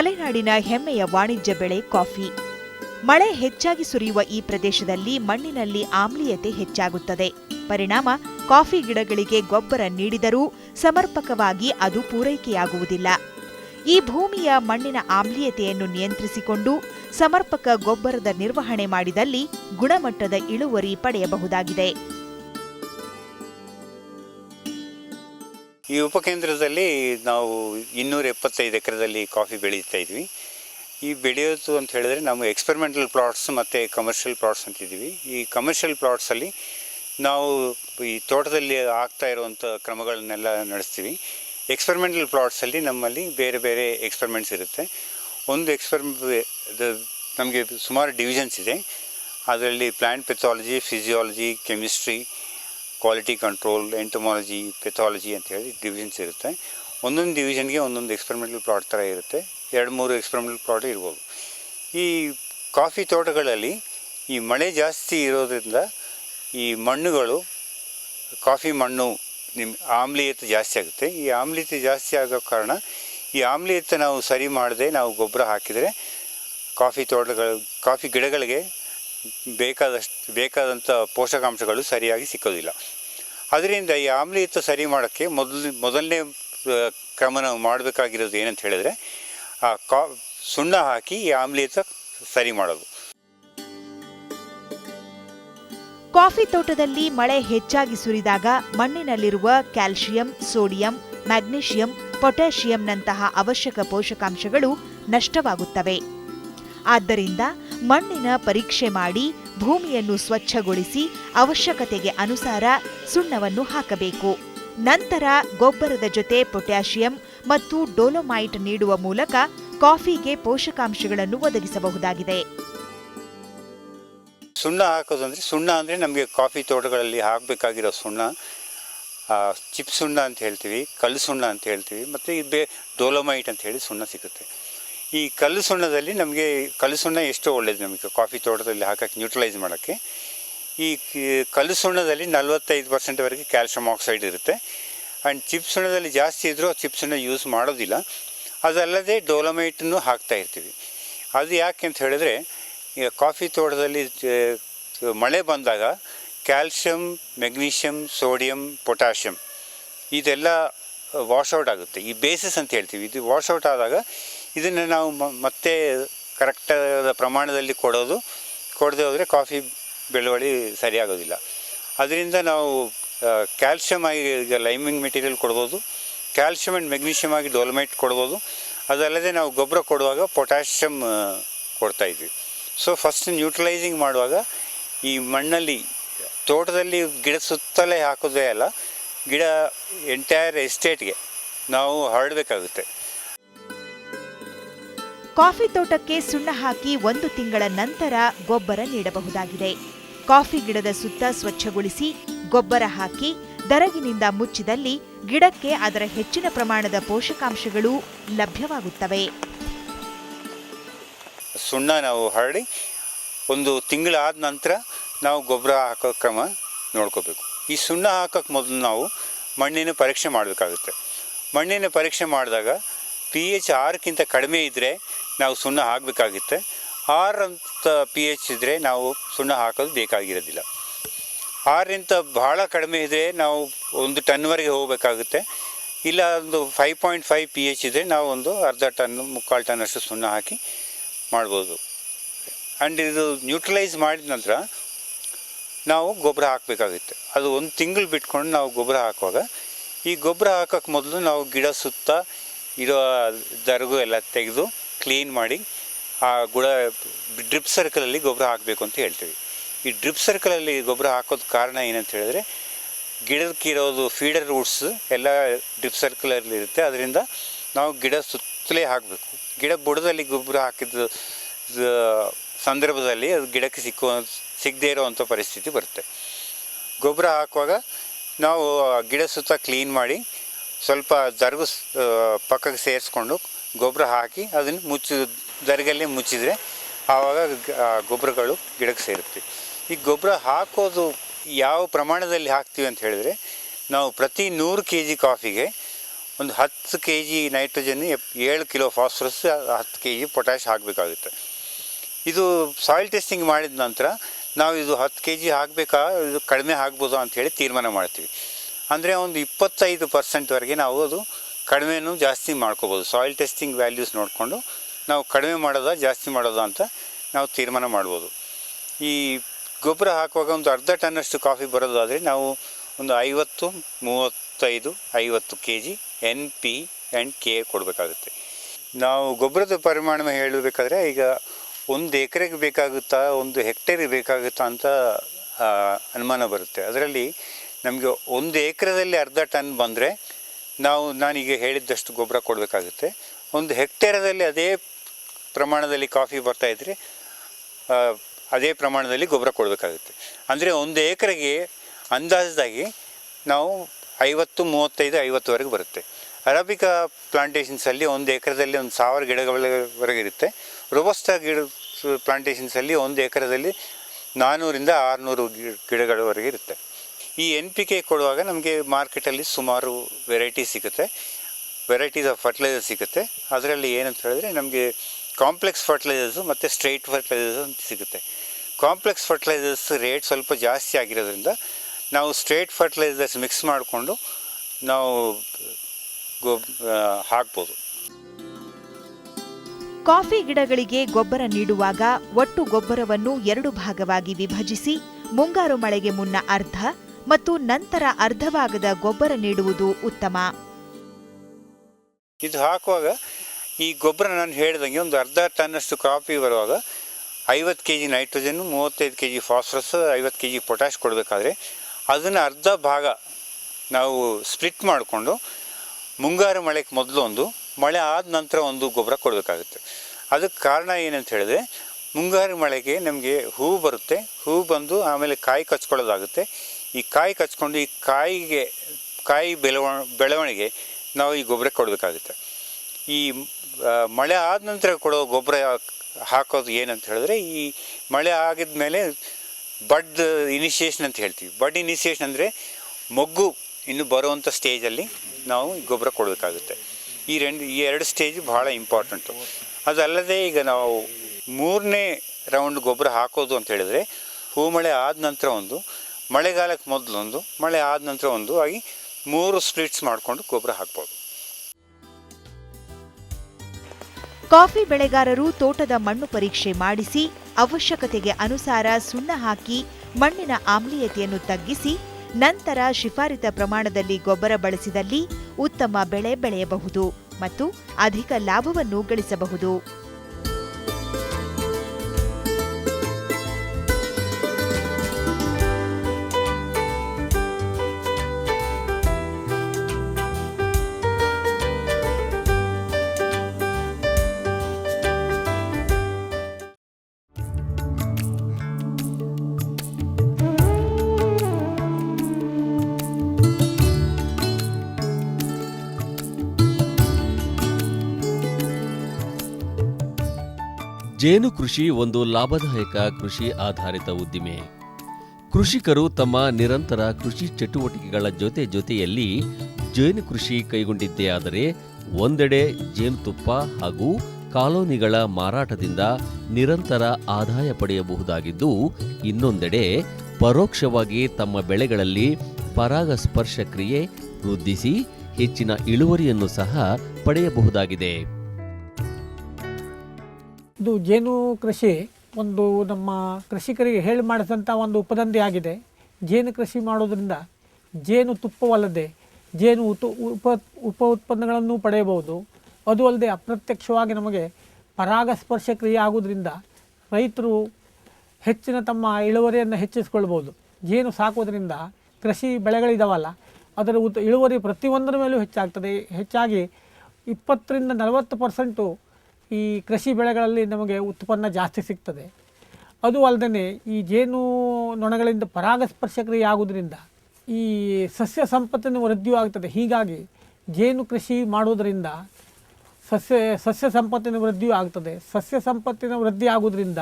ಮಲೆನಾಡಿನ ಹೆಮ್ಮೆಯ ವಾಣಿಜ್ಯ ಬೆಳೆ ಕಾಫಿ. ಮಳೆ ಹೆಚ್ಚಾಗಿ ಸುರಿಯುವ ಈ ಪ್ರದೇಶದಲ್ಲಿ ಮಣ್ಣಿನಲ್ಲಿ ಆಮ್ಲೀಯತೆ ಹೆಚ್ಚಾಗುತ್ತದೆ. ಪರಿಣಾಮ ಕಾಫಿ ಗಿಡಗಳಿಗೆ ಗೊಬ್ಬರ ನೀಡಿದರೂ ಸಮರ್ಪಕವಾಗಿ ಅದು ಪೂರೈಕೆಯಾಗುವುದಿಲ್ಲ. ಈ ಭೂಮಿಯ ಮಣ್ಣಿನ ಆಮ್ಲೀಯತೆಯನ್ನು ನಿಯಂತ್ರಿಸಿಕೊಂಡು ಸಮರ್ಪಕ ಗೊಬ್ಬರದ ನಿರ್ವಹಣೆ ಮಾಡಿದಲ್ಲಿ ಗುಣಮಟ್ಟದ ಇಳುವರಿ ಪಡೆಯಬಹುದಾಗಿದೆ. ಈ ಉಪಕೇಂದ್ರದಲ್ಲಿ ನಾವು ಇನ್ನೂರ ಎಪ್ಪತ್ತೈದು ಎಕರೆದಲ್ಲಿ ಕಾಫಿ ಬೆಳೀತಾ ಇದ್ವಿ. ಈ ಬೆಳೆಯೋದು ಅಂತ ಹೇಳಿದ್ರೆ ನಾವು ಎಕ್ಸ್ಪೆರಿಮೆಂಟಲ್ ಪ್ಲಾಟ್ಸ್ ಮತ್ತು ಕಮರ್ಷಿಯಲ್ ಪ್ಲಾಟ್ಸ್ ಅಂತಿದ್ದೀವಿ. ಈ ಕಮರ್ಷಿಯಲ್ ಪ್ಲಾಟ್ಸಲ್ಲಿ ನಾವು ಈ ತೋಟದಲ್ಲಿ ಆಗ್ತಾ ಇರುವಂಥ ಕ್ರಮಗಳನ್ನೆಲ್ಲ ನಡೆಸ್ತೀವಿ. ಎಕ್ಸ್ಪೆರಿಮೆಂಟಲ್ ಪ್ಲಾಟ್ಸಲ್ಲಿ ನಮ್ಮಲ್ಲಿ ಬೇರೆ ಬೇರೆ ಎಕ್ಸ್ಪೆರಿಮೆಂಟ್ಸ್ ಇರುತ್ತೆ. ಒಂದು ಎಕ್ಸ್ಪೆರಿಮೆ ನಮಗೆ ಸುಮಾರು ಡಿವಿಷನ್ಸ್ ಇದೆ. ಅದರಲ್ಲಿ plant pathology physiology chemistry quality control entomology pathology ಅಂತ ಹೇಳಿ ಡಿವಿಷನ್ಸ್ ಇರುತ್ತೆ. ಒಂದೊಂದು ಡಿವಿಷನ್ಗೆ ಒಂದೊಂದು ಎಕ್ಸ್ಪೆರಿಮೆಂಟಲ್ ಪ್ಲಾಟ್ ಥರ ಇರುತ್ತೆ. ಎರಡು, ಮೂರು ಎಕ್ಸ್ಪೆರಿಮೆಂಟಲ್ ಪ್ಲಾಟ್ ಇರ್ಬೋದು. ಈ ಕಾಫಿ ತೋಟಗಳಲ್ಲಿ ಈ ಮಳೆ ಜಾಸ್ತಿ ಇರೋದ್ರಿಂದ ಈ ಮಣ್ಣುಗಳು, ಕಾಫಿ ಮಣ್ಣು ನಿಮ್ಮ ಆಮ್ಲೀಯತೆ ಜಾಸ್ತಿ ಆಗುತ್ತೆ. ಈ ಆಮ್ಲೀಯತೆ ಜಾಸ್ತಿ ಆಗೋ ಕಾರಣ ಈ ಆಮ್ಲೀಯತೆ ನಾವು ಸರಿ ಮಾಡದೆ ನಾವು ಗೊಬ್ಬರ ಹಾಕಿದರೆ ಕಾಫಿ ತೋಟಗಳು, ಕಾಫಿ ಗಿಡಗಳಿಗೆ ಬೇಕಾದಷ್ಟು, ಬೇಕಾದಂಥ ಪೋಷಕಾಂಶಗಳು ಸರಿಯಾಗಿ ಸಿಕ್ಕೋದಿಲ್ಲ. ಅದರಿಂದ ಈ ಆಮ್ಲೀಯತೆ ಸರಿ ಮಾಡೋಕ್ಕೆ ಮೊದಲು, ಮೊದಲನೇ ಕ್ರಮ ನಾವು ಮಾಡಬೇಕಾಗಿರೋದು ಏನಂತ ಹೇಳಿದ್ರೆ, ಆ, ಕಾ, ಸುಣ್ಣ ಹಾಕಿ ಈ ಆಮ್ಲಯುತ ಸರಿ ಮಾಡೋದು. ಕಾಫಿ ತೋಟದಲ್ಲಿ ಮಳೆ ಹೆಚ್ಚಾಗಿ ಸುರಿದಾಗ ಮಣ್ಣಿನಲ್ಲಿರುವ ಕ್ಯಾಲ್ಸಿಯಂ ಸೋಡಿಯಂ ಮ್ಯಾಗ್ನೀಷಿಯಂ ಪೊಟ್ಯಾಷಿಯಂನಂತಹ ಅವಶ್ಯಕ ಪೋಷಕಾಂಶಗಳು ನಷ್ಟವಾಗುತ್ತವೆ. ಆದ್ದರಿಂದ ಮಣ್ಣಿನ ಪರೀಕ್ಷೆ ಮಾಡಿ ಭೂಮಿಯನ್ನು ಸ್ವಚ್ಛಗೊಳಿಸಿ ಅವಶ್ಯಕತೆಗೆ ಅನುಸಾರ ಸುಣ್ಣವನ್ನು ಹಾಕಬೇಕು. ನಂತರ ಗೊಬ್ಬರದ ಜೊತೆ ಪೊಟ್ಯಾಷಿಯಂ ಮತ್ತು ಡೋಲೋಮೈಟ್ ನೀಡುವ ಮೂಲಕ ಕಾಫಿಗೆ ಪೋಷಕಾಂಶಗಳನ್ನು ಒದಗಿಸಬಹುದಾಗಿದೆ. ಸುಣ್ಣ ಹಾಕೋದು ಅಂದರೆ ಸುಣ್ಣ ಅಂದರೆ ನಮಗೆ ಕಾಫಿ ತೋಟಗಳಲ್ಲಿ ಹಾಕಬೇಕಾಗಿರೋ ಸುಣ್ಣ ಚಿಪ್ ಸುಣ್ಣ ಅಂತ ಹೇಳ್ತೀವಿ, ಕಲ್ಲು ಸುಣ್ಣ ಅಂತ ಹೇಳ್ತೀವಿ, ಮತ್ತು ಇದು ಡೋಲೋಮೈಟ್ ಅಂತ ಹೇಳಿ ಸುಣ್ಣ ಸಿಗುತ್ತೆ. ಈ ಕಲ್ಲು ಸುಣ್ಣದಲ್ಲಿ ನಮಗೆ ಕಲ್ಲು ಸುಣ್ಣ ಎಷ್ಟು ಒಳ್ಳೇದು ನಮಗೆ. ಕಾಫಿ ತೋಟದಲ್ಲಿ ಹಾಕಕ್ಕೆ ನ್ಯೂಟ್ರಲೈಸ್ ಮಾಡೋಕ್ಕೆ. ಈ ಕಲ್ಲು ಸುಣ್ಣದಲ್ಲಿ ನಲವತ್ತೈದು ಪರ್ಸೆಂಟ್ವರೆಗೆ ಕ್ಯಾಲ್ಶಿಯಂ ಆಕ್ಸೈಡ್ ಇರುತ್ತೆ. ಆ್ಯಂಡ್ ಚಿಪ್ ಸುಣ್ಣದಲ್ಲಿ ಜಾಸ್ತಿ ಇದ್ದರೂ ಚಿಪ್ ಸುಣ್ಣ ಯೂಸ್ ಮಾಡೋದಿಲ್ಲ. ಅದಲ್ಲದೆ ಡೋಲಮೈಟನ್ನು ಹಾಕ್ತಾ ಇರ್ತೀವಿ. ಅದು ಯಾಕೆ ಅಂತ ಹೇಳಿದ್ರೆ ಈಗ ಕಾಫಿ ತೋಟದಲ್ಲಿ ಮಳೆ ಬಂದಾಗ ಕ್ಯಾಲ್ಶಿಯಂ ಮೆಗ್ನೀಷಿಯಂ ಸೋಡಿಯಂ ಪೊಟ್ಯಾಷಿಯಂ ಇದೆಲ್ಲ ವಾಶೌಟ್ ಆಗುತ್ತೆ. ಈ ಬೇಸಿಸ್ ಅಂತ ಹೇಳ್ತೀವಿ. ಇದು ವಾಶೌಟ್ ಆದಾಗ ಇದನ್ನು ನಾವು ಮತ್ತೆ ಕರೆಕ್ಟಾದ ಪ್ರಮಾಣದಲ್ಲಿ ಕೊಡೋದು. ಕೊಡದೆ ಹೋದರೆ ಕಾಫಿ ಬೆಳವಳಿ ಸರಿಯಾಗೋದಿಲ್ಲ. ಅದರಿಂದ ನಾವು ಕ್ಯಾಲ್ಶಿಯಮ್ ಆಗಿ ಈಗ ಲೈಮಿಂಗ್ ಮೆಟೀರಿಯಲ್ ಕೊಡ್ಬೋದು. ಕ್ಯಾಲ್ಶಿಯಮ್ ಆ್ಯಂಡ್ ಮೆಗ್ನೀಷಿಯಮ್ ಆಗಿ ಡೋಲ್ಮೈಟ್ ಕೊಡ್ಬೋದು. ಅದಲ್ಲದೆ ನಾವು ಗೊಬ್ಬರ ಕೊಡುವಾಗ ಪೊಟ್ಯಾಷಿಯಮ್ ಕೊಡ್ತಾಯಿದ್ವಿ ಸೊ ಫಸ್ಟ್ ನ್ಯೂಟ್ರಲೈಸಿಂಗ್ ಮಾಡುವಾಗ ಈ ಮಣ್ಣಲ್ಲಿ, ತೋಟದಲ್ಲಿ ಗಿಡ ಸುತ್ತಲೇ ಹಾಕೋದೇ ಅಲ್ಲ, ಗಿಡ ಎಂಟೈರ್ ಎಸ್ಟೇಟ್ಗೆ ನಾವು ಹರಡಬೇಕಾಗುತ್ತೆ. ಕಾಫಿ ತೋಟಕ್ಕೆ ಸುಣ್ಣ ಹಾಕಿ ಒಂದು ತಿಂಗಳ ನಂತರ ಗೊಬ್ಬರ ನೀಡಬಹುದಾಗಿದೆ. ಕಾಫಿ ಗಿಡದ ಸುತ್ತ ಸ್ವಚ್ಛಗೊಳಿಸಿ ಗೊಬ್ಬರ ಹಾಕಿ ದರಗಿನಿಂದ ಮುಚ್ಚಿದಲ್ಲಿ ಗಿಡಕ್ಕೆ ಅದರ ಹೆಚ್ಚಿನ ಪ್ರಮಾಣದ ಪೋಷಕಾಂಶಗಳು ಲಭ್ಯವಾಗುತ್ತವೆ. ಸುಣ್ಣ ನಾವು ಹರಡಿ ಒಂದು ತಿಂಗಳಾದ ನಂತರ ನಾವು ಗೊಬ್ಬರ ಹಾಕೋ ಕ್ರಮ ನೋಡ್ಕೋಬೇಕು. ಈ ಸುಣ್ಣ ಹಾಕೋಕ್ಕೆ ಮೊದಲು ನಾವು ಮಣ್ಣಿನ ಪರೀಕ್ಷೆ ಮಾಡಬೇಕಾಗುತ್ತೆ. ಮಣ್ಣಿನ ಪರೀಕ್ಷೆ ಮಾಡಿದಾಗ ಪಿ ಎಚ್ ಆರಕ್ಕಿಂತ ಕಡಿಮೆ ಇದ್ದರೆ ನಾವು ಸುಣ್ಣ ಹಾಕಬೇಕಾಗುತ್ತೆ. ಆರು ಅಂತ ಪಿ ಎಚ್ ಇದ್ದರೆ ನಾವು ಸುಣ್ಣ ಹಾಕೋದು ಬೇಕಾಗಿರೋದಿಲ್ಲ. ಆರಿಂತ ಭಾಳ ಕಡಿಮೆ ಇದ್ದರೆ ನಾವು ಒಂದು ಟನ್ವರೆಗೆ ಹೋಗಬೇಕಾಗುತ್ತೆ. ಇಲ್ಲ ಒಂದು five point five P H ಇದ್ದರೆ ನಾವು ಒಂದು ಅರ್ಧ ಟನ್, ಮುಕ್ಕಾಲು ಟನ್ನಷ್ಟು ಸುಣ್ಣ ಹಾಕಿ ಮಾಡ್ಬೋದು. ಆ್ಯಂಡ್ ಇದು ನ್ಯೂಟ್ರಲೈಸ್ ಮಾಡಿದ ನಂತರ ನಾವು ಗೊಬ್ಬರ ಹಾಕಬೇಕಾಗುತ್ತೆ. ಅದು ಒಂದು ತಿಂಗಳು ಬಿಟ್ಕೊಂಡು ನಾವು ಗೊಬ್ಬರ ಹಾಕುವಾಗ ಈ ಗೊಬ್ಬರ ಹಾಕೋಕ್ಕೆ ಮೊದಲು ನಾವು ಗಿಡ ಸುತ್ತ ಇರೋ ದರ್ಗು ಎಲ್ಲ ತೆಗೆದು ಕ್ಲೀನ್ ಮಾಡಿ, ಆ ಗುಡ ಡ್ರಿಪ್ ಸರ್ಕಲಲ್ಲಿ ಗೊಬ್ಬರ ಹಾಕಬೇಕು ಅಂತ ಹೇಳ್ತೀವಿ. ಈ ಡ್ರಿಪ್ ಸರ್ಕಲಲ್ಲಿ ಗೊಬ್ಬರ ಹಾಕೋದು ಕಾರಣ ಏನಂತ ಹೇಳಿದ್ರೆ ಗಿಡಕ್ಕಿರೋದು ಫೀಡರ್ ರೂಟ್ಸ್ ಎಲ್ಲ ಡ್ರಿಪ್ ಸರ್ಕಲಲ್ಲಿ ಇರುತ್ತೆ. ಅದರಿಂದ ನಾವು ಗಿಡ ಸುತ್ತಲೇ ಹಾಕಬೇಕು. ಗಿಡ ಬುಡದಲ್ಲಿ ಗೊಬ್ಬರ ಹಾಕಿದ ಸಂದರ್ಭದಲ್ಲಿ ಅದು ಗಿಡಕ್ಕೆ ಸಿಕ್ಕುವ ಸಿಗದೇ ಇರೋವಂಥ ಪರಿಸ್ಥಿತಿ ಬರುತ್ತೆ. ಗೊಬ್ಬರ ಹಾಕುವಾಗ ನಾವು ಗಿಡ ಸುತ್ತ ಕ್ಲೀನ್ ಮಾಡಿ ಸ್ವಲ್ಪ ದರ್ಗು ಪಕ್ಕಕ್ಕೆ ಸೇರಿಸ್ಕೊಂಡು ಗೊಬ್ಬರ ಹಾಕಿ ಅದನ್ನು ಮುಚ್ಚಿ ದರ್ಗಲ್ಲಿ ಮುಚ್ಚಿದರೆ ಆವಾಗ ಗೊಬ್ಬರಗಳು ಗಿಡಕ್ಕೆ ಸೇರುತ್ತೆ. ಈ ಗೊಬ್ಬರ ಹಾಕೋದು ಯಾವ ಪ್ರಮಾಣದಲ್ಲಿ ಹಾಕ್ತೀವಿ ಅಂತ ಹೇಳಿದ್ರೆ, ನಾವು ಪ್ರತಿ ನೂರು ಕೆ ಜಿ ಕಾಫಿಗೆ ಒಂದು ಹತ್ತು ಕೆ ಜಿ ನೈಟ್ರೋಜನ್ ಏಳು ಕಿಲೋ ಫಾಸ್ಫರಸ್, ಹತ್ತು ಕೆ ಜಿ ಪೊಟ್ಯಾಶ್ ಹಾಕಬೇಕಾಗುತ್ತೆ. ಇದು ಸಾಯಿಲ್ ಟೆಸ್ಟಿಂಗ್ ಮಾಡಿದ ನಂತರ ನಾವು ಇದು ಹತ್ತು ಕೆ ಜಿ ಹಾಕಬೇಕಾ, ಇದು ಕಡಿಮೆ ಆಗ್ಬೋದು ಅಂತ ಹೇಳಿ ತೀರ್ಮಾನ ಮಾಡ್ತೀವಿ. ಅಂದರೆ ಒಂದು ಇಪ್ಪತ್ತೈದು ಪರ್ಸೆಂಟ್ವರೆಗೆ ನಾವು ಅದು ಕಡಿಮೆನೂ ಜಾಸ್ತಿ ಮಾಡ್ಕೋಬೋದು. ಸಾಯಿಲ್ ಟೆಸ್ಟಿಂಗ್ ವ್ಯಾಲ್ಯೂಸ್ ನೋಡಿಕೊಂಡು ನಾವು ಕಡಿಮೆ ಮಾಡೋದಾ, ಜಾಸ್ತಿ ಮಾಡೋದಾ ಅಂತ ನಾವು ತೀರ್ಮಾನ ಮಾಡ್ಬೋದು. ಈ ಗೊಬ್ಬರ ಹಾಕುವಾಗ ಒಂದು ಅರ್ಧ ಟನ್ನಷ್ಟು ಕಾಫಿ ಬರೋದಾದರೆ ನಾವು ಒಂದು ಐವತ್ತು, ಮೂವತ್ತೈದು, ಐವತ್ತು K G N P and K ಕೊಡಬೇಕಾಗುತ್ತೆ. ನಾವು ಗೊಬ್ಬರದ ಪರಿಮಾಣ ಹೇಳಬೇಕಾದ್ರೆ ಈಗ ಒಂದು ಎಕರೆಗೆ ಬೇಕಾಗುತ್ತಾ, ಒಂದು ಹೆಕ್ಟೇರಿಗೆ ಬೇಕಾಗುತ್ತಾ ಅಂತ ಅನುಮಾನ ಬರುತ್ತೆ. ಅದರಲ್ಲಿ ನಮಗೆ ಒಂದು ಎಕರೆದಲ್ಲಿ ಅರ್ಧ ಟನ್ ಬಂದರೆ ನಾವು ನಾನೀಗ ಹೇಳಿದ್ದಷ್ಟು ಗೊಬ್ಬರ ಕೊಡಬೇಕಾಗುತ್ತೆ. ಒಂದು ಹೆಕ್ಟೇರದಲ್ಲಿ ಅದೇ ಪ್ರಮಾಣದಲ್ಲಿ ಕಾಫಿ ಬರ್ತಾ ಇದ್ದರೆ ಅದೇ ಪ್ರಮಾಣದಲ್ಲಿ ಗೊಬ್ಬರ ಕೊಡಬೇಕಾಗುತ್ತೆ. ಅಂದರೆ ಒಂದು ಎಕರೆಗೆ ಅಂದಾಜಾಗಿ ನಾವು ಐವತ್ತು, ಮೂವತ್ತೈದು, ಐವತ್ತುವರೆಗೆ ಬರುತ್ತೆ. ಅರಾಬಿಕಾ ಪ್ಲಾಂಟೇಷನ್ಸಲ್ಲಿ ಒಂದು ಎಕರೆದಲ್ಲಿ ಒಂದು ಸಾವಿರ ಗಿಡಗಳವರೆಗೆ ಇರುತ್ತೆ. ರೋಬಸ್ಟ ಗಿಡ ಪ್ಲಾಂಟೇಷನ್ಸಲ್ಲಿ ಒಂದು ಎಕರೆದಲ್ಲಿ ನಾನ್ನೂರಿಂದ ಆರುನೂರು ಗಿಡ, ಗಿಡಗಳವರೆಗೆ ಇರುತ್ತೆ. ಈ ಎನ್ ಪಿ ಕೆ ಕೊಡುವಾಗ ನಮಗೆ ಮಾರ್ಕೆಟಲ್ಲಿ ಸುಮಾರು ವೆರೈಟಿ ಸಿಗುತ್ತೆ. ವೆರೈಟೀಸ್ ಆಫ್ ಫರ್ಟಿಲೈಸರ್ ಸಿಗುತ್ತೆ. ಅದರಲ್ಲಿ ಏನಂತ ಹೇಳಿದ್ರೆ ನಮಗೆ ಕಾಂಪ್ಲೆಕ್ಸ್ ಫರ್ಟಿಲೈಸರ್ಸು ಮತ್ತು ಸ್ಟ್ರೈಟ್ ಫರ್ಟಿಲೈಸರ್ಸ್ ಅಂತ ಸಿಗುತ್ತೆ. ಕಾಂಪ್ಲೆಕ್ಸ್ ಫರ್ಟಿಲೈಸರ್ಸ್ ರೇಟ್ ಸ್ವಲ್ಪ ಜಾಸ್ತಿ ಆಗಿರೋದ್ರಿಂದ ನಾವು ಸ್ಟ್ರೇಟ್ ಫರ್ಟಿಲೈಸರ್ಸ್ ಮಿಕ್ಸ್ ಮಾಡಿಕೊಂಡು ನಾವು ಹಾಕ್ಬೋದು. ಕಾಫಿ ಗಿಡಗಳಿಗೆ ಗೊಬ್ಬರ ನೀಡುವಾಗ ಒಟ್ಟು ಗೊಬ್ಬರವನ್ನು ಎರಡು ಭಾಗವಾಗಿ ವಿಭಜಿಸಿ ಮುಂಗಾರು ಮಳೆಗೆ ಮುನ್ನ ಅರ್ಧ ಮತ್ತು ನಂತರ ಅರ್ಧ ಭಾಗದ ಗೊಬ್ಬರ ನೀಡುವುದು ಉತ್ತಮ. ಇದು ಹಾಕುವಾಗ ಈ ಗೊಬ್ಬರ ನಾನು ಹೇಳಿದಂಗೆ ಒಂದು ಅರ್ಧ ಟನ್ನಷ್ಟು ಕಾಫಿ ಬರುವಾಗ ಐವತ್ತು ಕೆ ಜಿ ನೈಟ್ರೋಜನ್ನು ಮೂವತ್ತೈದು ಕೆ ಜಿ ಫಾಸ್ಫರಸ್ ಐವತ್ತು ಕೆ ಜಿ ಪೊಟ್ಯಾಶ್ ಕೊಡಬೇಕಾದ್ರೆ ಅದನ್ನು ಅರ್ಧ ಭಾಗ ನಾವು ಸ್ಪ್ಲಿಟ್ ಮಾಡಿಕೊಂಡು ಮುಂಗಾರು ಮಳೆಗೆ ಮೊದಲು ಒಂದು ಮಳೆ ಆದ ನಂತರ ಒಂದು ಗೊಬ್ಬರ ಕೊಡಬೇಕಾಗುತ್ತೆ. ಅದಕ್ಕೆ ಕಾರಣ ಏನಂತ ಹೇಳಿದ್ರೆ ಮುಂಗಾರು ಮಳೆಗೆ ನಮಗೆ ಹೂವು ಬರುತ್ತೆ ಹೂವು ಬಂದು ಆಮೇಲೆ ಕಾಯಿ ಕಚ್ಕೊಳ್ಳೋದಾಗುತ್ತೆ. ಈ ಕಾಯಿ ಕಚ್ಕೊಂಡು ಈ ಕಾಯಿಗೆ, ಕಾಯಿ ಬೆಳವ, ಬೆಳವಣಿಗೆ ನಾವು ಈ ಗೊಬ್ಬರ ಕೊಡಬೇಕಾಗುತ್ತೆ. ಈ ಮಳೆ ಆದ ನಂತರ ಕೊಡೋ ಗೊಬ್ಬರ ಹಾಕೋದು ಏನಂತ ಹೇಳಿದ್ರೆ ಈ ಮಳೆ ಆಗಿದ ಮೇಲೆ ಬಡ್ ಇನಿಷಿಯೇಷನ್ ಅಂತ ಹೇಳ್ತೀವಿ. ಬಡ್ ಇನಿಷಿಯೇಷನ್ ಅಂದರೆ ಮೊಗ್ಗು ಇನ್ನು ಬರುವಂಥ ಸ್ಟೇಜಲ್ಲಿ ನಾವು ಗೊಬ್ಬರ ಕೊಡಬೇಕಾಗುತ್ತೆ. ಈ ರೆಂಡ್, ಈ ಎರಡು ಸ್ಟೇಜ್ ಭಾಳ ಇಂಪಾರ್ಟೆಂಟು. ಅದಲ್ಲದೆ ಈಗ ನಾವು ಮೂರನೇ ರೌಂಡ್ ಗೊಬ್ಬರ ಹಾಕೋದು ಅಂತ ಹೇಳಿದ್ರೆ ಹೂ ಮಳೆ ಆದ ನಂತರ ಒಂದು ಮಳೆಗಾಲಕ್ಕೆ ಮೊದಲೊಂದು, ಮಳೆ ಆದ ನಂತರ ಒಂದು ಆಗಿ ಮೂರು ಸ್ಪ್ಲಿಟ್ಸ್ ಮಾಡಿಕೊಂಡು ಗೊಬ್ಬರ ಹಾಕ್ಬೋದು. ಕಾಫಿ ಬೆಳೆಗಾರರು ತೋಟದ ಮಣ್ಣು ಪರೀಕ್ಷೆ ಮಾಡಿಸಿ, ಅವಶ್ಯಕತೆಗೆ ಅನುಸಾರ ಸುಣ್ಣ ಹಾಕಿ, ಮಣ್ಣಿನ ಆಮ್ಲೀಯತೆಯನ್ನು ತಗ್ಗಿಸಿ, ನಂತರ ಶಿಫಾರಿತ ಪ್ರಮಾಣದಲ್ಲಿ ಗೊಬ್ಬರ ಬಳಸಿದಲ್ಲಿ ಉತ್ತಮ ಬೆಳೆ ಬೆಳೆಯಬಹುದು ಮತ್ತು ಅಧಿಕ ಲಾಭವನ್ನು ಗಳಿಸಬಹುದು. ಜೇನು ಕೃಷಿ ಒಂದು ಲಾಭದಾಯಕ ಕೃಷಿ ಆಧಾರಿತ ಉದ್ದಿಮೆ. ಕೃಷಿಕರು ತಮ್ಮ ನಿರಂತರ ಕೃಷಿ ಚಟುವಟಿಕೆಗಳ ಜೊತೆ ಜೊತೆಯಲ್ಲಿ ಜೇನು ಕೃಷಿ ಕೈಗೊಂಡಿದ್ದೇ ಆದರೆ ಒಂದೆಡೆ ಜೇನುತುಪ್ಪ ಹಾಗೂ ಕಾಲೋನಿಗಳ ಮಾರಾಟದಿಂದ ನಿರಂತರ ಆದಾಯ ಪಡೆಯಬಹುದಾಗಿದ್ದು, ಇನ್ನೊಂದೆಡೆ ಪರೋಕ್ಷವಾಗಿ ತಮ್ಮ ಬೆಳೆಗಳಲ್ಲಿ ಪರಾಗಸ್ಪರ್ಶ ಕ್ರಿಯೆ ವೃದ್ಧಿಸಿ ಹೆಚ್ಚಿನ ಇಳುವರಿಯನ್ನು ಸಹ ಪಡೆಯಬಹುದಾಗಿದೆ. ಇದು ಜೇನು ಕೃಷಿ ಒಂದು ನಮ್ಮ ಕೃಷಿಕರಿಗೆ ಹೇಳಿ ಮಾಡಿದಂಥ ಒಂದು ಉಪದಂಧೆ ಆಗಿದೆ. ಜೇನು ಕೃಷಿ ಮಾಡೋದರಿಂದ ಜೇನು ತುಪ್ಪವಲ್ಲದೆ ಜೇನು ಉತ್ ಉಪ ಉಪ ಉತ್ಪನ್ನಗಳನ್ನು ಪಡೆಯಬಹುದು. ಅದು ಅಲ್ಲದೆ ಅಪ್ರತ್ಯಕ್ಷವಾಗಿ ನಮಗೆ ಪರಾಗಸ್ಪರ್ಶ ಕ್ರಿಯೆ ಆಗೋದ್ರಿಂದ ರೈತರು ಹೆಚ್ಚಿನ ತಮ್ಮ ಇಳುವರಿಯನ್ನು ಹೆಚ್ಚಿಸ್ಕೊಳ್ಬೋದು ಜೇನು ಸಾಕೋದ್ರಿಂದ ಕೃಷಿ ಬೆಳೆಗಳಿದಾವಲ್ಲ, ಅದರ ಉತ್ ಇಳುವರಿ ಪ್ರತಿಯೊಂದರ ಮೇಲೂ ಹೆಚ್ಚಾಗ್ತದೆ. ಹೆಚ್ಚಾಗಿ ಇಪ್ಪತ್ತರಿಂದ ನಲವತ್ತು ಪರ್ಸೆಂಟು ಈ ಕೃಷಿ ಬೆಳೆಗಳಲ್ಲಿ ನಮಗೆ ಉತ್ಪನ್ನ ಜಾಸ್ತಿ ಸಿಗ್ತದೆ. ಅದು ಅಲ್ಲದೆ ಈ ಜೇನು ನೊಣಗಳಿಂದ ಪರಾಗಸ್ಪರ್ಶ ಕ್ರಿಯೆ ಆಗೋದ್ರಿಂದ ಈ ಸಸ್ಯ ಸಂಪತ್ತಿನ ವೃದ್ಧಿಯೂ ಆಗ್ತದೆ. ಹೀಗಾಗಿ ಜೇನು ಕೃಷಿ ಮಾಡೋದರಿಂದ ಸಸ್ಯ ಸಸ್ಯ ಸಂಪತ್ತಿನ ವೃದ್ಧಿಯೂ ಆಗ್ತದೆ. ಸಸ್ಯ ಸಂಪತ್ತಿನ ವೃದ್ಧಿ ಆಗೋದ್ರಿಂದ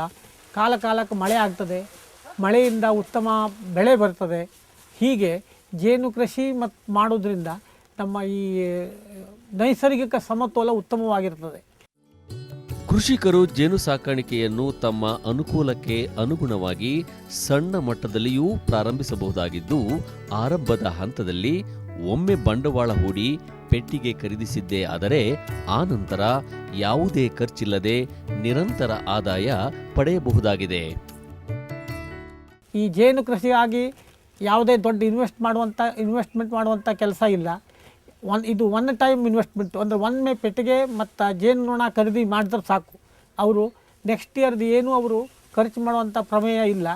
ಕಾಲ ಕಾಲಕ್ಕೆ ಮಳೆ ಆಗ್ತದೆ. ಮಳೆಯಿಂದ ಉತ್ತಮ ಬೆಳೆ ಬರ್ತದೆ. ಹೀಗೆ ಜೇನು ಕೃಷಿ ಮತ್ತು ಮಾಡೋದ್ರಿಂದ ನಮ್ಮ ಈ ನೈಸರ್ಗಿಕ ಸಮತೋಲ ಉತ್ತಮವಾಗಿರ್ತದೆ. ಕೃಷಿಕರು ಜೇನು ಸಾಕಾಣಿಕೆಯನ್ನು ತಮ್ಮ ಅನುಕೂಲಕ್ಕೆ ಅನುಗುಣವಾಗಿ ಸಣ್ಣ ಮಟ್ಟದಲ್ಲಿಯೂ ಪ್ರಾರಂಭಿಸಬಹುದಾಗಿದ್ದು, ಆರಂಭದ ಹಂತದಲ್ಲಿ ಒಮ್ಮೆ ಬಂಡವಾಳ ಹೂಡಿ ಪೆಟ್ಟಿಗೆ ಖರೀದಿಸಿದ್ದೇ ಆದರೆ, ಆ ನಂತರ ಯಾವುದೇ ಖರ್ಚಿಲ್ಲದೆ ನಿರಂತರ ಆದಾಯ ಪಡೆಯಬಹುದಾಗಿದೆ. ಈ ಜೇನು ಕೃಷಿಯಾಗಿ ಯಾವುದೇ ದೊಡ್ಡ ಇನ್ವೆಸ್ಟ್ ಮಾಡುವಂಥ ಇನ್ವೆಸ್ಟ್ಮೆಂಟ್ ಮಾಡುವಂಥ ಕೆಲಸ ಇಲ್ಲ. ಒನ್ ಇದು ಒನ್ ಟೈಮ್ ಇನ್ವೆಸ್ಟ್ಮೆಂಟ್ ಅಂದರೆ ಒಮ್ಮೆ ಪೆಟ್ಟಿಗೆ ಮತ್ತು ಜೇನುನೊಣ ಖರೀದಿ ಮಾಡಿದ್ರೆ ಸಾಕು. ಅವರು ನೆಕ್ಸ್ಟ್ ಇಯರ್ದು ಏನೂ ಅವರು ಖರ್ಚು ಮಾಡುವಂಥ ಪ್ರಮೇಯ ಇಲ್ಲ.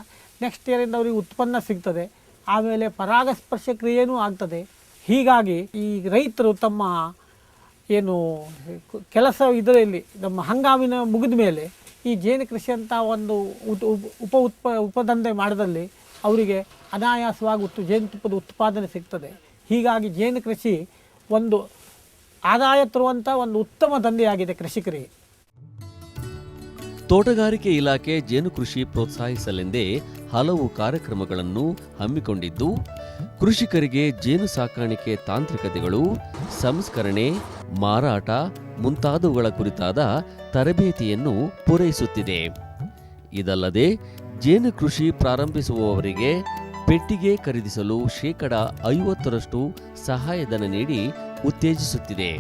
ನೆಕ್ಸ್ಟ್ ಇಯರಿಂದ ಅವರಿಗೆ ಉತ್ಪನ್ನ ಸಿಗ್ತದೆ. ಆಮೇಲೆ ಪರಾಗಸ್ಪರ್ಶ ಕ್ರಿಯೆಯೂ ಆಗ್ತದೆ. ಹೀಗಾಗಿ ಈ ರೈತರು ತಮ್ಮ ಏನು ಕೆಲಸ ಇದರಲ್ಲಿ, ನಮ್ಮ ಹಂಗಾಮಿನ ಮುಗಿದ ಮೇಲೆ ಈ ಜೇನು ಕೃಷಿ ಅಂತ ಒಂದು ಉತ್- ಉಪ- ಉಪ ಉತ್ಪ ಉಪದಂಧೆ ಮಾಡಿದಲ್ಲಿ ಅವರಿಗೆ ಅನಾಯಾಸವಾಗಿ ಉತ್ ಜೇನುತುಪ್ಪದ ಉತ್ಪಾದನೆ ಸಿಗ್ತದೆ. ಹೀಗಾಗಿ ಜೇನು ಕೃಷಿ ಒಂದು ಆದಾಯ ತರುವಂಥ ಒಂದು ಉತ್ತಮ ದಂಧೆಯಾಗಿದೆ ಕೃಷಿಕರಿಗೆ ತೋಟಗಾರಿಕೆ ಇಲಾಖೆ ಜೇನು ಕೃಷಿ ಪ್ರೋತ್ಸಾಹಿಸಲೆಂದೇ ಹಲವು ಕಾರ್ಯಕ್ರಮಗಳನ್ನು ಹಮ್ಮಿಕೊಂಡಿದ್ದು, ಕೃಷಿಕರಿಗೆ ಜೇನು ಸಾಕಾಣಿಕೆ ತಾಂತ್ರಿಕತೆಗಳು, ಸಂಸ್ಕರಣೆ, ಮಾರಾಟ ಮುಂತಾದವುಗಳ ಕುರಿತಾದ ತರಬೇತಿಯನ್ನು ಪೂರೈಸುತ್ತಿದೆ. ಇದಲ್ಲದೆ ಜೇನು ಕೃಷಿ ಪ್ರಾರಂಭಿಸುವವರಿಗೆ ಪೆಟ್ಟಿಗೆ ಖರೀದಿಸಲು ಶೇಕಡ ಐವತ್ತರಷ್ಟು ಸಹಾಯಧನ ನೀಡಿ ಉತ್ತೇಜಿಸುತ್ತಿದೆ.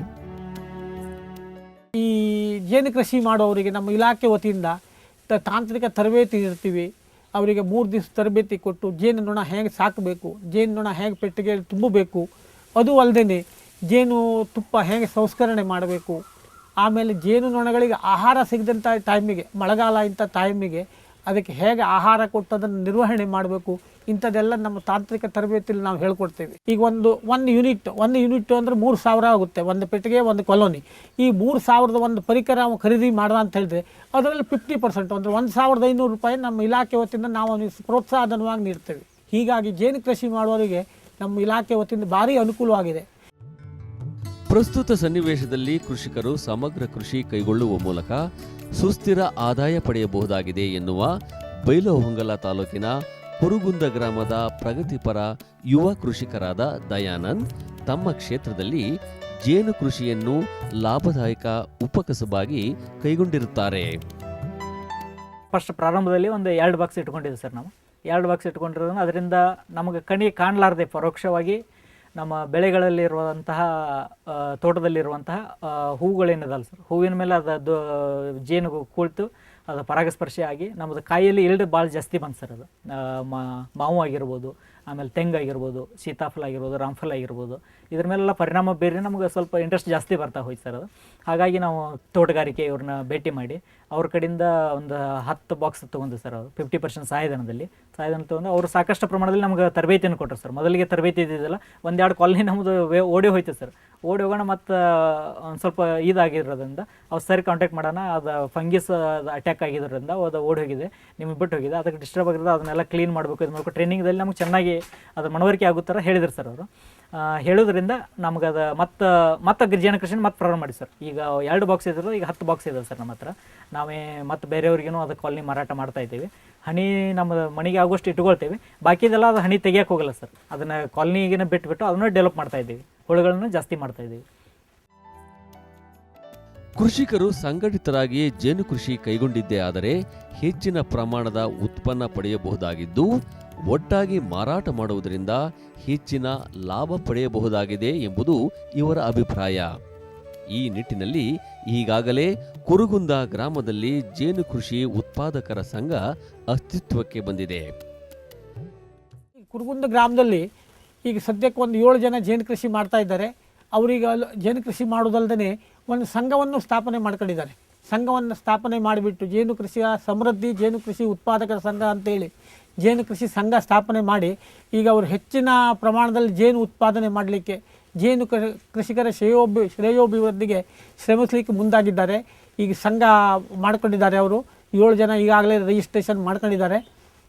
ಈ ಜೇನು ಕೃಷಿ ಮಾಡುವವರಿಗೆ ನಮ್ಮ ಇಲಾಖೆ ವತಿಯಿಂದ ತಾಂತ್ರಿಕ ತರಬೇತಿ ಇರ್ತೀವಿ ಅವರಿಗೆ ಮೂರು ದಿವಸ ತರಬೇತಿ ಕೊಟ್ಟು ಜೇನು ನೊಣ ಹೇಗೆ ಸಾಕಬೇಕು, ಜೇನು ನೊಣ ಹೇಗೆ ಪೆಟ್ಟಿಗೆಯಲ್ಲಿ ತುಂಬಬೇಕು, ಅದು ಅಲ್ಲದೆ ಜೇನು ತುಪ್ಪ ಹೇಗೆ ಸಂಸ್ಕರಣೆ ಮಾಡಬೇಕು, ಆಮೇಲೆ ಜೇನು ನೊಣಗಳಿಗೆ ಆಹಾರ ಸಿಗದಂಥ ಟೈಮಿಗೆ ಮಳೆಗಾಲ ಇಂಥ ಟೈಮಿಗೆ ಅದಕ್ಕೆ ಹೇಗೆ ಆಹಾರ ಕೊಟ್ಟು ಅದನ್ನು ನಿರ್ವಹಣೆ ಮಾಡಬೇಕು, ಇಂಥದ್ದೆಲ್ಲ ನಮ್ಮ ತಾಂತ್ರಿಕ ತರಬೇತಿಯಲ್ಲಿ ನಾವು ಹೇಳ್ಕೊಡ್ತೇವೆ. ಈಗ ಒಂದು ಒಂದು ಯೂನಿಟ್ ಒಂದು ಯೂನಿಟ್ ಅಂದರೆ ಮೂರು ಸಾವಿರ ಆಗುತ್ತೆ, ಒಂದು ಪೆಟ್ಟಿಗೆ, ಒಂದು ಕಾಲೋನಿ. ಈ ಮೂರು ಸಾವಿರದ ಒಂದು ಪರಿಕರ ನಾವು ಖರೀದಿ ಮಾಡೋಣ ಅಂತ ಹೇಳಿದ್ರೆ ಅದರಲ್ಲಿ ಫಿಫ್ಟಿ ಪರ್ಸೆಂಟ್ ಅಂದರೆ ಒಂದು ಸಾವಿರದ ಐನೂರು ರೂಪಾಯಿ ನಮ್ಮ ಇಲಾಖೆ ವತಿಯಿಂದ ನಾವು ಪ್ರೋತ್ಸಾಹಧನವಾಗಿ ನೀಡ್ತೇವೆ. ಹೀಗಾಗಿ ಜೇನು ಕೃಷಿ ಮಾಡುವವರಿಗೆ ನಮ್ಮ ಇಲಾಖೆ ವತಿಯಿಂದ ಭಾರಿ ಅನುಕೂಲವಾಗಿದೆ. ಪ್ರಸ್ತುತ ಸನ್ನಿವೇಶದಲ್ಲಿ ಕೃಷಿಕರು ಸಮಗ್ರ ಕೃಷಿ ಕೈಗೊಳ್ಳುವ ಮೂಲಕ ಸುಸ್ಥಿರ ಆದಾಯ ಪಡೆಯಬಹುದಾಗಿದೆ ಎನ್ನುವ ಬೈಲಹೊಂಗಲ ತಾಲೂಕಿನ ಕುರುಗುಂದ ಗ್ರಾಮದ ಪ್ರಗತಿಪರ ಯುವ ಕೃಷಿಕರಾದ ದಯಾನಂದ್ ತಮ್ಮ ಕ್ಷೇತ್ರದಲ್ಲಿ ಜೇನು ಕೃಷಿಯನ್ನು ಲಾಭದಾಯಕ ಉಪಕಸಬಾಗಿ ಕೈಗೊಂಡಿರುತ್ತಾರೆ. ಫಸ್ಟ್ ಪ್ರಾರಂಭದಲ್ಲಿ ಒಂದು ಎರಡು ಬಾಕ್ಸ್ ಇಟ್ಕೊಂಡಿದ್ದೆ ಸರ್ ನಾವು. ಎರಡು ಬಾಕ್ಸ್ ಇಟ್ಕೊಂಡಿರೋದನ್ನು ಅದರಿಂದ ನಮಗೆ ಕಣಿ ಕಾಣಲಾರ್ದೆ ಪರೋಕ್ಷವಾಗಿ ನಮ್ಮ ಬೆಳೆಗಳಲ್ಲಿರುವಂತಹ ತೋಟದಲ್ಲಿರುವಂತಹ ಹೂವುಗಳೇನಿದಲ್ಲ ಸರ್? ಹೂವಿನ ಮೇಲೆ ಅದು ಜೇನು ಕುಳಿತು ಅದು ಪರಾಗಸ್ಪರ್ಶ ಆಗಿ ನಮ್ಮದು ಕಾಯಿಯಲ್ಲಿ ಇಲ್ಡ್ ಭಾಳ ಜಾಸ್ತಿ ಬಂತು ಸರ್ ಅದು. ಮಾವು ಆಗಿರ್ಬೋದು ಆಮೇಲೆ ತೆಂಗು ಆಗಿರ್ಬೋದು, ಸೀತಾಫಲ ಆಗಿರ್ಬೋದು, ರಾಮಫಲ ಆಗಿರ್ಬೋದು, ಇದ್ರ ಮೇಲೆಲ್ಲ ಪರಿಣಾಮ ಬೇರೆ ನಮ್ಗೆ ಸ್ವಲ್ಪ ಇಂಟ್ರೆಸ್ಟ್ ಜಾಸ್ತಿ ಬರ್ತಾ ಹೋಯ್ತು ಸರ್ ಅದು. ಹಾಗಾಗಿ ನಾವು ತೋಟಗಾರಿಕೆ ಇವ್ರನ್ನ ಭೇಟಿ ಮಾಡಿ, ಅವ್ರ ಕಡೆಯಿಂದ ಒಂದು ಹತ್ತು ಬಾಕ್ಸ್ ತೊಗೊಂಡು ಸರ್ ಅದು ಫಿಫ್ಟಿ ಪರ್ಸೆಂಟ್ ಸಹಾಯಧನದಲ್ಲಿ ಸಹಾಯಧನ ತೊಗೊಂಡು ಅವರು ಸಾಕಷ್ಟು ಪ್ರಮಾಣದಲ್ಲಿ ನಮ್ಗೆ ತರಬೇತಿಯನ್ನು ಕೊಟ್ಟರು ಸರ್. ಮೊದಲಿಗೆ ತರಬೇತಿ ಇದ್ದಿದ್ದಿಲ್ಲ, ಒಂದೆರಡು ಕಾಲನಿ ನಮ್ಮದು ಓಡಿ ಹೋಯ್ತು ಸರ್. ಓಡಿ ಹೋಗೋಣ ಮತ್ತು ಒಂದು ಸ್ವಲ್ಪ ಇದಾಗಿರೋದ್ರಿಂದ ಅವ್ರು ಸರಿ ಕಾಂಟ್ಯಾಕ್ಟ್ ಮಾಡೋಣ, ಅದು ಫಂಗಿಸ್ ಅಟ್ಯಾಕ್ ಆಗಿರೋದ್ರಿಂದ ಅದು ಓಡಿ ಹೋಗಿದೆ, ನಿಮಗೆ ಬಿಟ್ಟು ಹೋಗಿದೆ. ಅದಕ್ಕೆ ಡಿಸ್ಟರ್ಬ್ ಆಗಿರೋದು ಅದನ್ನೆಲ್ಲ ಕ್ಲೀನ್ ಮಾಡಬೇಕು. ಇದು ಮಾಡಬೇಕು ಟ್ರೈನಿಂಗ್ದಲ್ಲಿ ನಮ್ಗೆ ಚೆನ್ನಾಗಿ ಅದು ಮನವರಿಕೆ ಆಗೋ ಥರ ಹೇಳಿದ್ರು ಸರ್ ಅವರು. ಹೇಳೋದ್ರಿಂದ ನಮ್ಗೆ ಅದು ಮತ್ತೆ ಮತ್ತೆ ಗಿರಿಜನ ಕೃಷಿ ಮತ್ತೆ ಪ್ರಾರಂಭ ಮಾಡಿ ಸರ್. ಈಗ ಎರಡು ಬಾಕ್ಸ್ ಇದ್ರು ಈಗ ಹತ್ತು ಬಾಕ್ಸ್ ಇದೆ ಸರ್ ನಮ್ಮ ಹತ್ರ ನಾವೇ ಮತ್ತೆ ಬೇರೆಯವ್ರಿಗೂ ಅದು ಕಾಲನಿ ಮಾರಾಟ ಮಾಡ್ತಾ ಇದ್ದೀವಿ. ಹನಿ ನಮ್ಮ ಮನೆಗೆ ಆಗೋಷ್ಟು ಇಟ್ಕೊಳ್ತೇವೆ. ಬಾಕಿದೆಲ್ಲ ಅದು ಹನಿ ತೆಗಿಯಕ್ಕೆ ಹೋಗಲ್ಲ ಸರ್. ಅದನ್ನು ಕಾಲನಿಗಿನ ಬಿಟ್ಬಿಟ್ಟು ಅದನ್ನು ಡೆವಲಪ್ ಮಾಡ್ತಾ ಇದ್ದೀವಿ. ಹುಳುಗಳನ್ನು ಜಾಸ್ತಿ ಮಾಡ್ತಾ ಇದ್ದೀವಿ. ಕೃಷಿಕರು ಸಂಘಟಿತರಾಗಿ ಜೇನು ಕೃಷಿ ಕೈಗೊಂಡಿದ್ದೇ ಆದರೆ ಹೆಚ್ಚಿನ ಪ್ರಮಾಣದ ಉತ್ಪನ್ನ ಪಡೆಯಬಹುದಾಗಿದ್ದು ಒಟ್ಟಾಗಿ ಮಾರಾಟ ಮಾಡುವುದರಿಂದ ಹೆಚ್ಚಿನ ಲಾಭ ಪಡೆಯಬಹುದಾಗಿದೆ ಎಂಬುದು ಇವರ ಅಭಿಪ್ರಾಯ. ಈ ನಿಟ್ಟಿನಲ್ಲಿ ಈಗಾಗಲೇ ಕುರುಗುಂದ ಗ್ರಾಮದಲ್ಲಿ ಜೇನು ಕೃಷಿ ಉತ್ಪಾದಕರ ಸಂಘ ಅಸ್ತಿತ್ವಕ್ಕೆ ಬಂದಿದೆ. ಕುರುಗುಂದ ಗ್ರಾಮದಲ್ಲಿ ಈಗ ಸದ್ಯಕ್ಕೆ ಒಂದು ಏಳು ಜನ ಜೇನು ಕೃಷಿ ಮಾಡ್ತಾ ಇದ್ದಾರೆ. ಅವರಿಗೆ ಜೇನು ಕೃಷಿ ಮಾಡೋದಲ್ಲದೆ ಒಂದು ಸಂಘವನ್ನು ಸ್ಥಾಪನೆ ಮಾಡ್ಕೊಂಡಿದ್ದಾರೆ. ಸಂಘವನ್ನು ಸ್ಥಾಪನೆ ಮಾಡಿಬಿಟ್ಟು ಜೇನು ಕೃಷಿಯ ಸಮೃದ್ಧಿ, ಜೇನು ಕೃಷಿ ಉತ್ಪಾದಕರ ಸಂಘ ಅಂತೇಳಿ ಜೇನು ಕೃಷಿ ಸಂಘ ಸ್ಥಾಪನೆ ಮಾಡಿ ಈಗ ಅವರು ಹೆಚ್ಚಿನ ಪ್ರಮಾಣದಲ್ಲಿ ಜೇನು ಉತ್ಪಾದನೆ ಮಾಡಲಿಕ್ಕೆ ಜೇನು ಕೃಷಿಕರ ಶ್ರೇಯೋಭಿ ಶ್ರೇಯೋಭಿವೃದ್ಧಿಗೆ ಶ್ರಮಿಸಲಿಕ್ಕೆ ಮುಂದಾಗಿದ್ದಾರೆ. ಈಗ ಸಂಘ ಮಾಡ್ಕೊಂಡಿದ್ದಾರೆ ಅವರು. ಏಳು ಜನ ಈಗಾಗಲೇ ರಿಜಿಸ್ಟ್ರೇಷನ್ ಮಾಡ್ಕೊಂಡಿದ್ದಾರೆ.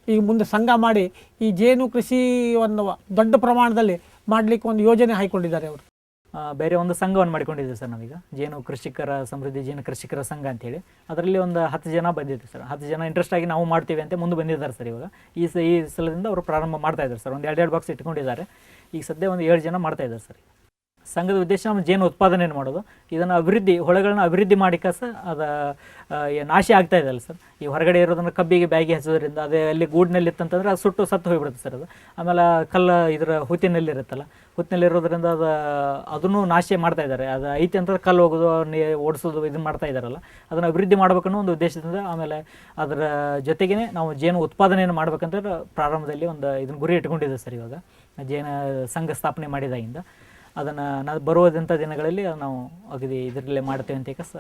ಈಗ ಮುಂದೆ ಸಂಘ ಮಾಡಿ ಈ ಜೇನು ಕೃಷಿ ಒಂದು ದೊಡ್ಡ ಪ್ರಮಾಣದಲ್ಲಿ ಮಾಡಲಿಕ್ಕೆ ಒಂದು ಯೋಜನೆ ಹಾಕಿಕೊಂಡಿದ್ದಾರೆ ಅವರು. ಬೇರೆ ಒಂದು ಸಂಘವನ್ನು ಮಾಡಿಕೊಂಡಿದ್ದೀವಿ ಸರ್ ನಾವೀಗ. ಜೇನು ಕೃಷಿಕರ ಸಮೃದ್ಧಿ ಜೇನು ಕೃಷಿಕರ ಸಂಘ ಅಂತೇಳಿ. ಅದರಲ್ಲಿ ಒಂದು ಹತ್ತು ಜನ ಬಂದಿದ್ದೀವಿ ಸರ್. ಹತ್ತು ಜನ ಇಂಟ್ರೆಸ್ಟ್ ಆಗಿ ನಾವು ಮಾಡ್ತೀವಿ ಅಂತ ಮುಂದೆ ಬಂದಿದ್ದಾರೆ ಸರ್ ಇವಾಗ. ಈ ಸ, ಈ ಸಲದಿಂದ ಅವರು ಪ್ರಾರಂಭ ಮಾಡ್ತಾ ಇದ್ದಾರೆ ಸರ್. ಒಂದು ಎರಡು ಎರಡು ಬಾಕ್ಸ್ ಇಟ್ಕೊಂಡಿದ್ದಾರೆ. ಈಗ ಸದ್ಯ ಒಂದು ಏಳು ಜನ ಮಾಡ್ತಾ ಇದ್ದಾರೆ ಸರ್. ಸಂಘದ ಉದ್ದೇಶ ನಮ್ಮ ಜೇನು ಉತ್ಪಾದನೆಯನ್ನು ಮಾಡೋದು. ಇದನ್ನು ಅಭಿವೃದ್ಧಿ, ಹೊಳೆಗಳನ್ನ ಅಭಿವೃದ್ಧಿ ಮಾಡಿಕ ಸಹ ಅದು ನಾಶ ಆಗ್ತಾ ಇದೆ ಅಲ್ಲ ಸರ್. ಈ ಹೊರಗಡೆ ಇರೋದನ್ನ ಕಬ್ಬಿಗೆ ಬ್ಯಾಗಿ ಹಚ್ಚೋದ್ರಿಂದ, ಅದೇ ಅಲ್ಲಿ ಗೂಡಿನಲ್ಲಿ ಇತ್ತಂತಂದ್ರೆ ಅದು ಸುಟ್ಟು ಸತ್ತು ಹೋಗಿಬಿಡುತ್ತೆ ಸರ್ ಅದು. ಆಮೇಲೆ ಕಲ್ಲು ಇದರ ಹುತ್ತಿನಲ್ಲಿ ಇರುತ್ತಲ್ಲ ಹುತ್ತಿನಲ್ಲಿ ಇರೋದ್ರಿಂದ ಅದು, ಅದನ್ನು ನಾಶ ಮಾಡ್ತಾ ಇದ್ದಾರೆ. ಅದು ಐತಿ ಅಂತ ಕಲ್ಲು ಹೋಗೋದು ನೀ ಓಡಿಸೋದು ಇದನ್ನು ಮಾಡ್ತಾ ಇದ್ದಾರಲ್ಲ. ಅದನ್ನು ಅಭಿವೃದ್ಧಿ ಮಾಡ್ಬೇಕನ್ನೋ ಒಂದು ಉದ್ದೇಶದಿಂದ ಆಮೇಲೆ ಅದರ ಜೊತೆಗೇ ನಾವು ಜೇನು ಉತ್ಪಾದನೆಯನ್ನು ಮಾಡ್ಬೇಕಂತ ಪ್ರಾರಂಭದಲ್ಲಿ ಒಂದು ಇದನ್ನ ಗುರಿ ಇಟ್ಕೊಂಡಿದ್ದೆ ಸರ್ ಇವಾಗ. ಜೇನು ಸಂಘ ಸ್ಥಾಪನೆ ಮಾಡಿದಾಗಿಂದ. ಅದನ್ನು ನಾವು ಬರುವುದಂಥ ದಿನಗಳಲ್ಲಿ ನಾವು ಅಗದಿ ಇದರಲ್ಲೇ ಮಾಡ್ತೇವೆ ಅಂತ ಸ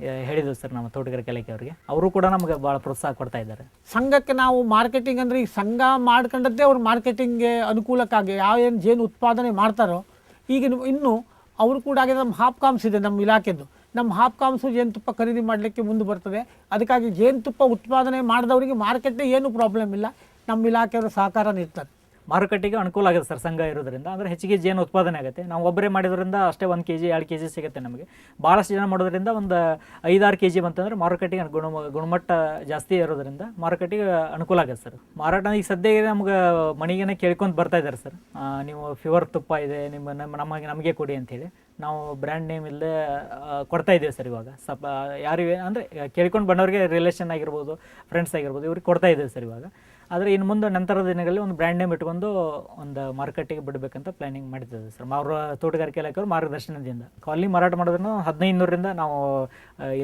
ಹೇಳಿದ್ವಿ ಸರ್ ನಮ್ಮ ತೋಟಗಾರಿಕೆ ಇಲಾಖೆ ಅವರಿಗೆ. ಅವರು ಕೂಡ ನಮಗೆ ಭಾಳ ಪ್ರೋತ್ಸಾಹ ಕೊಡ್ತಾ ಇದ್ದಾರೆ. ಸಂಘಕ್ಕೆ ನಾವು ಮಾರ್ಕೆಟಿಂಗ್ ಅಂದರೆ ಈ ಸಂಘ ಮಾಡ್ಕೊಂಡದ್ದೇ ಅವ್ರು ಮಾರ್ಕೆಟಿಂಗ್ಗೆ ಅನುಕೂಲಕ್ಕಾಗಿ ಯಾವ ಏನು ಜೇನು ಉತ್ಪಾದನೆ ಮಾಡ್ತಾರೋ, ಈಗ ಇನ್ನು- ಅವರು ಕೂಡ ಆಗಿದೆ ನಮ್ಮ ಹಾಪ್ಕಾಮ್ಸ್ ಇದೆ ನಮ್ಮ ಇಲಾಖೆದು. ನಮ್ಮ ಹಾಪ್ಕಾಮ್ಸು ಜೇನುತುಪ್ಪ ಖರೀದಿ ಮಾಡಲಿಕ್ಕೆ ಮುಂದೆ ಬರ್ತದೆ. ಅದಕ್ಕಾಗಿ ಜೇನುತುಪ್ಪ ಉತ್ಪಾದನೆ ಮಾಡಿದವರಿಗೆ ಮಾರ್ಕೆಟ್ಗೆ ಏನೂ ಪ್ರಾಬ್ಲಮ್ ಇಲ್ಲ. ನಮ್ಮ ಇಲಾಖೆಯವರು ಸಹಕಾರ ನೀಡ್ತಾರೆ. ಮಾರುಕಟ್ಟೆಗೆ ಅನುಕೂಲ ಆಗುತ್ತೆ ಸರ್ ಸಂಘ ಇರೋದ್ರಿಂದ. ಅಂದರೆ ಹೆಚ್ಚಿಗೆ ಜೇನು ಉತ್ಪಾದನೆ ಆಗುತ್ತೆ. ನಾವು ಒಬ್ಬರೇ ಮಾಡಿದ್ರಿಂದ ಅಷ್ಟೇ ಒಂದು ಕೆ ಜಿ ಎರಡು ಕೆ ಜಿ ಸಿಗುತ್ತೆ ನಮಗೆ. ಭಾಳಷ್ಟು ಜನ ಮಾಡೋದ್ರಿಂದ ಒಂದು ಐದಾರು ಕೆ ಜಿ ಬಂತಂದ್ರೆ ಮಾರುಕಟ್ಟೆಗೆ ಗುಣ ಗುಣಮಟ್ಟ ಜಾಸ್ತಿ ಇರೋದ್ರಿಂದ ಮಾರುಕಟ್ಟೆಗೆ ಅನುಕೂಲ ಆಗುತ್ತೆ ಸರ್. ಮಾರಾಟ ಈಗ ಸದ್ಯ ನಮ್ಗೆ ಮನೆಗೇನೆ ಕೇಳ್ಕೊಂಡು ಬರ್ತಾ ಇದ್ದಾರೆ ಸರ್. ನೀವು ಫಿವರ್ ತುಪ್ಪ ಇದೆ, ನಿಮ್ಮ, ನಮ್ಮ, ನಮಗೆ ನಮಗೆ ಕೊಡಿ ಅಂತೇಳಿ ನಾವು ಬ್ರ್ಯಾಂಡ್ ನೇಮ್ ಇಲ್ಲದೆ ಕೊಡ್ತಾ ಇದ್ದೀವಿ ಸರ್ ಇವಾಗ. ಸಪ ಯಾರಿಗೆ ಅಂದರೆ, ಕೇಳ್ಕೊಂಡು ಬಂದವ್ರಿಗೆ ರಿಲೇಷನ್ ಆಗಿರ್ಬೋದು ಫ್ರೆಂಡ್ಸ್ ಆಗಿರ್ಬೋದು, ಇವ್ರಿಗೆ ಕೊಡ್ತಾ ಇದ್ದೀವಿ ಸರ್ ಇವಾಗ. ಆದರೆ ಇನ್ನು ಮುಂದೆ ನಂತರದ ದಿನಗಳಲ್ಲಿ ಒಂದು ಬ್ರ್ಯಾಂಡ್ ನೇಮ್ ಇಟ್ಕೊಂಡು ಒಂದು ಮಾರ್ಕೆಟಿಗೆ ಬಿಡಬೇಕಂತ ಪ್ಲಾನಿಂಗ್ ಮಾಡಿದ್ದೇವೆ ಸರ್ ಅವರ ತೋಟಗಾರಿಕೆ ಇಲಾಖೆಯವ್ರ ಮಾರ್ಗದರ್ಶನದಿಂದ. ಕಾಲನಿ ಮಾರಾಟ ಮಾಡಿದ್ರು ಹದಿನೈದು ನೂರರಿಂದ ನಾವು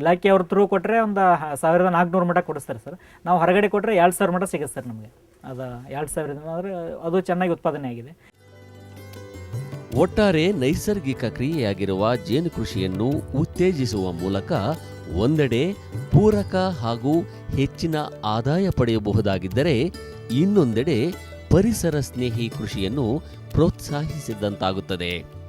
ಇಲಾಖೆಯವ್ರ ಥ್ರೂ ಕೊಟ್ಟರೆ ಒಂದು ಸಾವಿರದ ನಾಲ್ಕುನೂರು ಮಟ್ಟ ಕೊಡಿಸ್ತಾರೆ ಸರ್ ನಾವು ಹೊರಗಡೆ ಕೊಟ್ಟರೆ ಎರಡು ಸಾವಿರ ಮಟ್ಟ ಸಿಗುತ್ತೆ ಸರ್ ನಮಗೆ. ಅದು ಎರಡು ಸಾವಿರದಿಂದ ಅಂದರೆ ಅದು ಚೆನ್ನಾಗಿ ಉತ್ಪಾದನೆ ಆಗಿದೆ. ಒಟ್ಟಾರೆ ನೈಸರ್ಗಿಕ ಕ್ರಿಯೆಯಾಗಿರುವ ಜೇನು ಕೃಷಿಯನ್ನು ಉತ್ತೇಜಿಸುವ ಮೂಲಕ ಒಂದೆಡೆ ಪೂರಕ ಹಾಗೂ ಹೆಚ್ಚಿನ ಆದಾಯ ಪಡೆಯಬಹುದಾಗಿದ್ದರೆ ಇನ್ನೊಂದೆಡೆ ಪರಿಸರ ಸ್ನೇಹಿ ಕೃಷಿಯನ್ನು ಪ್ರೋತ್ಸಾಹಿಸಿದಂತಾಗುತ್ತದೆ.